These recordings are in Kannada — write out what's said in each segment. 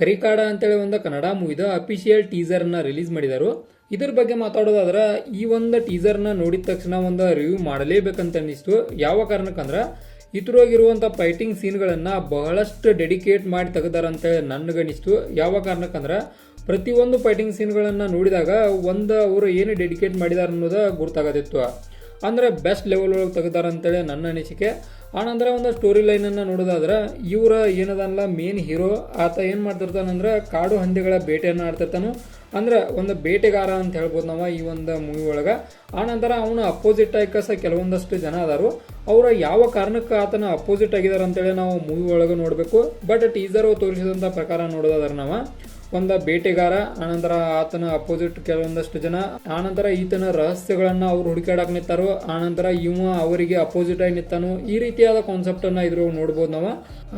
ಕರಿಕಾಡ ಅಂತೇಳಿ ಒಂದು ಕನ್ನಡ ಮೂವಿದ ಅಫಿಷಿಯಲ್ ಟೀಸರ್ನ ರಿಲೀಸ್ ಮಾಡಿದರು. ಇದ್ರ ಬಗ್ಗೆ ಮಾತಾಡೋದಾದ್ರೆ, ಈ ಒಂದು ಟೀಸರ್ನ ನೋಡಿದ ತಕ್ಷಣ ಒಂದು ರಿವ್ಯೂ ಮಾಡಲೇಬೇಕಂತ ಅನ್ನಿಸ್ತು. ಯಾವ ಕಾರಣಕ್ಕಂದ್ರೆ ಇದ್ರೊಳಗಿರುವಂಥ ಫೈಟಿಂಗ್ ಸೀನ್ಗಳನ್ನು ಬಹಳಷ್ಟು ಡೆಡಿಕೇಟ್ ಮಾಡಿ ತೆಗೆದಾರಂತ ನನಗನ್ನಿಸ್ತು ಯಾವ ಕಾರಣಕ್ಕಂದ್ರೆ, ಪ್ರತಿಯೊಂದು ಫೈಟಿಂಗ್ ಸೀನ್ಗಳನ್ನು ನೋಡಿದಾಗ ಒಂದು ಅವರು ಏನು ಡೆಡಿಕೇಟ್ ಮಾಡಿದಾರೆ ಅನ್ನೋದು ಗುರ್ತಾಗತ್ತಿತ್ತು ಅಂದ್ರೆ ಬೆಸ್ಟ್ ಲೆವೆಲ್ ಒಳಗೆ ತೆಗೆದಾರ ಅಂತೇಳಿ ನನ್ನ ಅನಿಸಿಕೆ. ಆನಂತರ ಒಂದು ಸ್ಟೋರಿ ಲೈನನ್ನು ನೋಡೋದಾದ್ರೆ, ಇವರ ಏನದಲ್ಲ ಮೇನ್ ಹೀರೋ ಆತ ಏನು ಮಾಡ್ತಿರ್ತಾನಂದ್ರೆ ಕಾಡು ಹಂದಿಗಳ ಬೇಟೆಯನ್ನು ಆಡ್ತಿರ್ತಾನು. ಅಂದ್ರೆ ಒಂದು ಬೇಟೆಗಾರ ಅಂತ ಹೇಳ್ಬೋದು ನಾವು ಈ ಒಂದು ಮೂವಿ ಒಳಗೆ. ಆನಂತರ ಅವನು ಅಪೋಸಿಟ್ ಆಯ್ಕಸ ಕೆಲವೊಂದಷ್ಟು ಜನ ಅದಾರು. ಅವರ ಯಾವ ಕಾರಣಕ್ಕೆ ಆತನ ಅಪೋಸಿಟ್ ಆಗಿದ್ದಾರೆ ಅಂತೇಳಿ ನಾವು ಮೂವಿ ಒಳಗೆ ನೋಡಬೇಕು. ಬಟ್ ಟೀಸರ್ ತೋರಿಸಿದಂಥ ಪ್ರಕಾರ ನೋಡೋದಾದ್ರೆ ನಾವು ಒಂದು ಬೇಟೆಗಾರ, ಆನಂತರ ಆತನ ಅಪೋಸಿಟ್ ಕೆಲವೊಂದಷ್ಟು ಜನ, ಆನಂತರ ಈತನ ರಹಸ್ಯಗಳನ್ನ ಅವ್ರು ಹುಡುಕಾಡಕ್ ನಿಂತಾರು, ಆನಂತರ ಇವ ಅವರಿಗೆ ಅಪೋಸಿಟ್ ಆಗಿ ನಿಂತಾನು, ಈ ರೀತಿಯಾದ ಕಾನ್ಸೆಪ್ಟ್ ಅನ್ನ ಇದ್ರೊಳಗೆ ನೋಡಬಹುದು ನಾವು.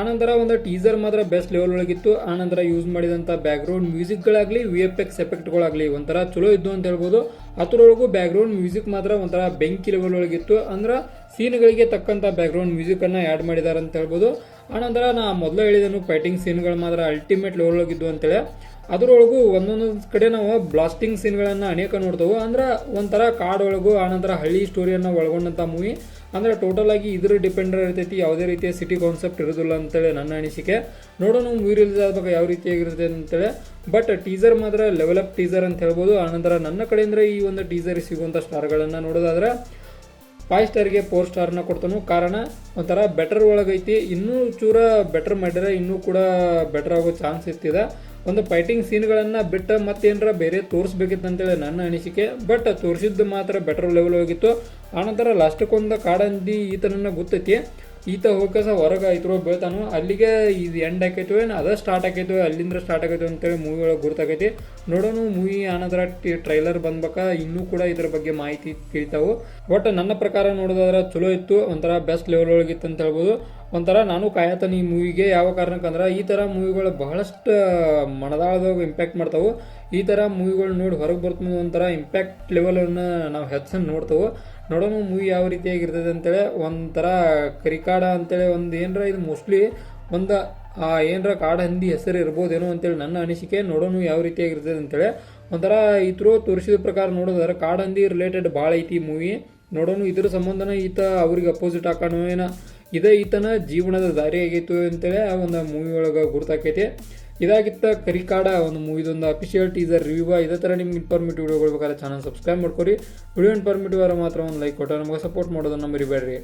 ಆನಂತರ ಒಂದು ಟೀಸರ್ ಮಾತ್ರ ಬೆಸ್ಟ್ ಲೆವೆಲ್ ಒಳಗಿತ್ತು. ಆನಂತರ ಯೂಸ್ ಮಾಡಿದಂತ ಬ್ಯಾಕ್ ಗ್ರೌಂಡ್ ಮ್ಯೂಸಿಕ್ಗಳಾಗ್ಲಿ ವಿ ಎಫ್ ಎಕ್ಸ್ ಎಫೆಕ್ಟ್ಗಳಾಗ್ಲಿ ಒಂಥರ ಚಲೋ ಇದ್ದು ಅಂತ ಹೇಳ್ಬೋದು. ಅದರೊಳಗೂ ಬ್ಯಾಕ್ಗ್ರೌಂಡ್ ಮ್ಯೂಸಿಕ್ ಮಾತ್ರ ಒಂಥರ ಬೆಂಕಿ ಲೆವೆಲ್ ಒಳಗಿತ್ತು ಅಂದ್ರೆ ಸೀನ್ಗಳಿಗೆ ತಕ್ಕಂಥ ಬ್ಯಾಕ್ಗ್ರೌಂಡ್ ಮ್ಯೂಸಿಕನ್ನು ಆ್ಯಡ್ ಮಾಡಿದ್ದಾರೆ ಅಂತ ಹೇಳ್ಬೋದು. ಆನಂತರ ನಾ ಮೊದಲು ಹೇಳಿದನು ಫೈಟಿಂಗ್ ಸೀನ್ಗಳು ಮಾತ್ರ ಅಲ್ಟಿಮೇಟ್ ಲೆವೆಲ್ ಒಳಗಿದ್ದು ಅಂತೇಳಿ. ಅದರೊಳಗೂ ಒಂದೊಂದು ಕಡೆ ನಾವು ಬ್ಲಾಸ್ಟಿಂಗ್ ಸೀನ್ಗಳನ್ನು ಅನೇಕ ನೋಡ್ತೇವೆ. ಅಂದ್ರೆ ಒಂಥರ ಕಾಡೊಳಗು ಆನಂತರ ಹಳ್ಳಿ ಸ್ಟೋರಿಯನ್ನು ಒಳಗೊಂಡಂಥ ಮೂವಿ ಅಂದ್ರೆ ಟೋಟಲ್ ಆಗಿ ಇದ್ರ ಡಿಪೆಂಡ್ ಇರ್ತೈತಿ, ಯಾವುದೇ ರೀತಿಯ ಸಿಟಿ ಕಾನ್ಸೆಪ್ಟ್ ಇರೋದಿಲ್ಲ ಅಂತೇಳಿ ನನ್ನ ಅನಿಸಿಕೆ. ನೋಡೋಣ ಮೂವಿ ರಿಲೀಸ್ ಆದಾಗ ಯಾವ ರೀತಿಯಾಗಿರುತ್ತೆ ಅಂತೇಳಿ. ಬಟ್ ಟೀಸರ್ ಮಾತ್ರ ಲೆವೆಲ್ ಅಪ್ ಟೀಸರ್ ಅಂತ ಹೇಳ್ಬೋದು. ಆನಂತರ ನನ್ನ ಕಡೆಯಿಂದ ಈ ಒಂದು ಟೀಸರ್ ಸಿಗುವಂಥ ಸ್ಟಾರ್ಗಳನ್ನು ನೋಡೋದಾದ್ರೆ ಫೈವ್ ಸ್ಟಾರ್ಗೆ ಫೋರ್ ಸ್ಟಾರ್ನ ಕೊಡ್ತಾನು. ಕಾರಣ ಒಂಥರ ಬೆಟರ್ ಒಳಗೈತಿ. ಇನ್ನೂ ಚೂರ ಬೆಟರ್ ಮಾಡಿದ್ರೆ ಇನ್ನೂ ಕೂಡ ಬೆಟರ್ ಆಗೋ ಚಾನ್ಸ್ ಇರ್ತಿದೆ. ಒಂದು ಫೈಟಿಂಗ್ ಸೀನ್ಗಳನ್ನು ಬಿಟ್ಟು ಮತ್ತೇನರ ಬೇರೆ ತೋರಿಸ್ಬೇಕಿತ್ತು ಅಂತೇಳಿ ನನ್ನ ಅನಿಸಿಕೆ. ಬಟ್ ತೋರಿಸಿದ್ದು ಮಾತ್ರ ಬೆಟರ್ ಲೆವೆಲ್ ಹೋಗಿತ್ತು. ಆನಂತರ ಲಾಸ್ಟಕ್ಕೊಂದು ಕಾಡಂದಿ ಈತನನ್ನು ಗೊತ್ತೈತಿ ಈತ ಹೋಗಸ ಹೊರಗೆ ಐತ್ರೋ ಬೀಳ್ತಾನು, ಅಲ್ಲಿಗೆ ಇದು ಎಂಡ್ ಆಕೈತು ಏನು, ಅದ ಸ್ಟಾರ್ಟ್ ಆಕೈತು ಅಲ್ಲಿಂದ ಸ್ಟಾರ್ಟ್ ಆಕೈತು ಅಂತೇಳಿ ಮೂವಿ ಒಳಗೆ ಗುರ್ತಾಗೈತಿ ನೋಡೋಣ ಮೂವಿ ಆನಂತರ ಟ್ರೈಲರ್ ಬಂದ್ಬೇಕ ಇನ್ನೂ ಕೂಡ ಇದ್ರ ಬಗ್ಗೆ ಮಾಹಿತಿ ತಿಳಿತಾವು ಬಟ್ ನನ್ನ ಪ್ರಕಾರ ನೋಡೋದಾದ್ರೆ ಚಲೋ ಇತ್ತು, ಒಂಥರ ಬೆಸ್ಟ್ ಲೆವೆಲ್ ಒಳಗಿತ್ತು ಅಂತ ಹೇಳ್ಬೋದು. ಒಂಥರ ನಾನು ಕಾಯತನ ಈ ಮೂವಿಗೆ ಯಾವ ಕಾರಣಕ್ಕಂದ್ರೆ ಈ ಥರ ಮೂವಿಗಳು ಬಹಳಷ್ಟು ಮನದಾಳದಾಗ ಇಂಪ್ಯಾಕ್ಟ್ ಮಾಡ್ತಾವೆ. ಈ ಥರ ಮೂವಿಗಳು ನೋಡಿ ಹೊರಗೆ ಬರ್ತದೆ ಒಂಥರ ಇಂಪ್ಯಾಕ್ಟ್ ಲೆವೆಲನ್ನು ನಾವು ಹೆಚ್ಚನ್ನು ನೋಡ್ತಾವೆ. ನೋಡೋಣ ಮೂವಿ ಯಾವ ರೀತಿಯಾಗಿರ್ತದೆ ಅಂತೇಳಿ ಒಂಥರ ಕರಿಕಾಡ ಅಂತೇಳಿ ಒಂದು ಏನರ ಇದು ಮೋಸ್ಟ್ಲಿ ಒಂದು, ಆ, ಏನರ ಕಾಡ ಹಂದಿ ಹೆಸರು ಇರ್ಬೋದೇನೋ ಅಂತೇಳಿ ನನ್ನ ಅನಿಸಿಕೆ ನೋಡೋಣ ಯಾವ ರೀತಿಯಾಗಿರ್ತದೆ ಅಂತೇಳಿ. ಒಂಥರ ಇತರು ತೋರಿಸಿದ ಪ್ರಕಾರ ನೋಡೋದಾದ್ರೆ ಕಾಡಂದಿ ರಿಲೇಟೆಡ್ ಭಾಳ ಐತಿ ಮೂವಿ. ನೋಡೋಣ ಇದ್ರ ಸಂಬಂಧನ ಈತ ಅವ್ರಿಗೆ ಅಪೋಸಿಟ್ ಹಾಕೋಣ ಏನ ಇದೇ ಈತನ ಜೀವನದ ದಾರಿ ಆಗಿತ್ತು ಅಂತೇಳಿ ಆ ಒಂದು ಮೂವಿ ಒಳಗೆ ಗುರ್ತಾಕೈತಿ ಇದಾಗಿತ್ತ ಕರಿಕಾಡ ಒಂದು ಮೂವಿದೊಂದು ಅಫಿಷಿಯಲ್ ಟೀಸರ್ ರಿವ್ಯೂ ಇದೇ ಥರ ನಿಮ್ಗೆ ಇನ್ಫಾರ್ಮೇಟಿವ್ ವಿಡಿಯೋಗಳು ಬೇಕಾದ್ರೆ ಚಾನಲ್ ಸಬ್ಸ್ಕ್ರೈಬ್ ಮಾಡ್ಕೊರಿ. ವಿಡಿಯೋ ಇನ್ಫಾರ್ಮೇಟಿವ್ ಮಾತ್ರ ಒಂದು ಲೈಕ್ ಕೊಟ್ಟರೆ ನಮಗೆ ಸಪೋರ್ಟ್ ಮಾಡೋದನ್ನು ಮರಿಬೇಡ್ರಿ.